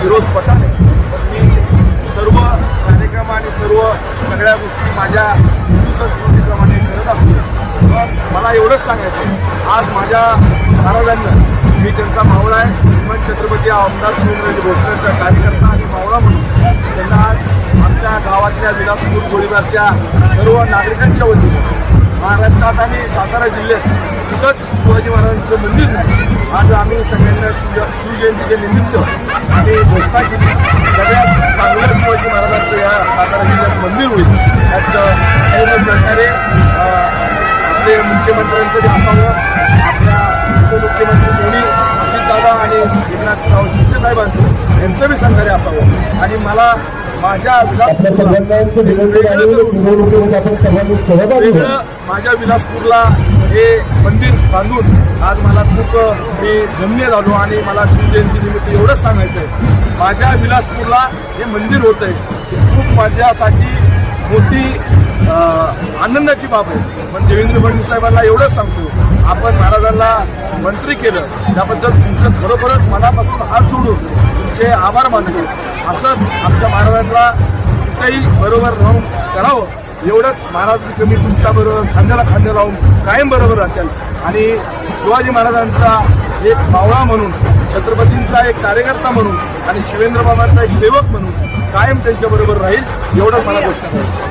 फिरोज पठाण मी सर्व कार्यक्रम आणि सर्व सगळ्या गोष्टी माझ्या हिंदू संस्कृतीप्रमाणे करत असतो. पण मला एवढंच सांगायचं आज माझ्या महाराजांना मी त्यांचा मावळा आहे श्रीमंत छत्रपती आमदार सुरेंद्रजी भोसलेचा कार्यकर्ता आणि मावळा म्हणून त्यांना आज आमच्या गावातल्या विलासपूर गोळीबारच्या सर्व नागरिकांच्या वतीनं महाराष्ट्रात आणि सातारा जिल्ह्यात कुठंच शिवाजी महाराजांचं मंदिर नाही. आज आम्ही सगळ्यांना शिव शिवजयंतीच्या निमित्त आम्ही घोषणा केली सगळ्यात चांगलं शिवाजी महाराजांचं या सातारा जिल्ह्यात मंदिर होईल. त्यात पूर्ण सरकारे आपले मुख्यमंत्र्यांचं बी असावं आपल्या उपमुख्यमंत्री मोदी अजितदादा आणि एकनाथराव शिंदे साहेबांचं यांचं बी सहकार्य असावं. आणि मला माझ्या विलासपूरला माझ्या विलासपूरला हे मंदिर बांधून आज मला खूप मी धन्य झालो आणि मला शिवजयंतीनिमित्त एवढंच सांगायचं आहे माझ्या विलासपूरला हे मंदिर होत आहे खूप माझ्यासाठी मोठी आनंदाची बाब आहे. पण देवेंद्र फडणवीस साहेबांना एवढंच सांगतो आपण महाराजांना मंत्री केलं त्याबद्दल तुमचं खरोखरच मनापासून हात जोडून तुमचे आभार मानतो. असंच आमच्या महाराजांना कुठेही बरोबर राहून करावं एवढंच महाराज कमी तुमच्या बरोबर खांद्याला खांदे लावून कायम बरोबर राहतील. आणि शिवाजी महाराजांचा एक मावळा म्हणून छत्रपतींचा एक कार्यकर्ता म्हणून आणि शिवेंद्र बाबांचा एक सेवक म्हणून कायम त्यांच्याबरोबर राहील एवढंच मला गोष्ट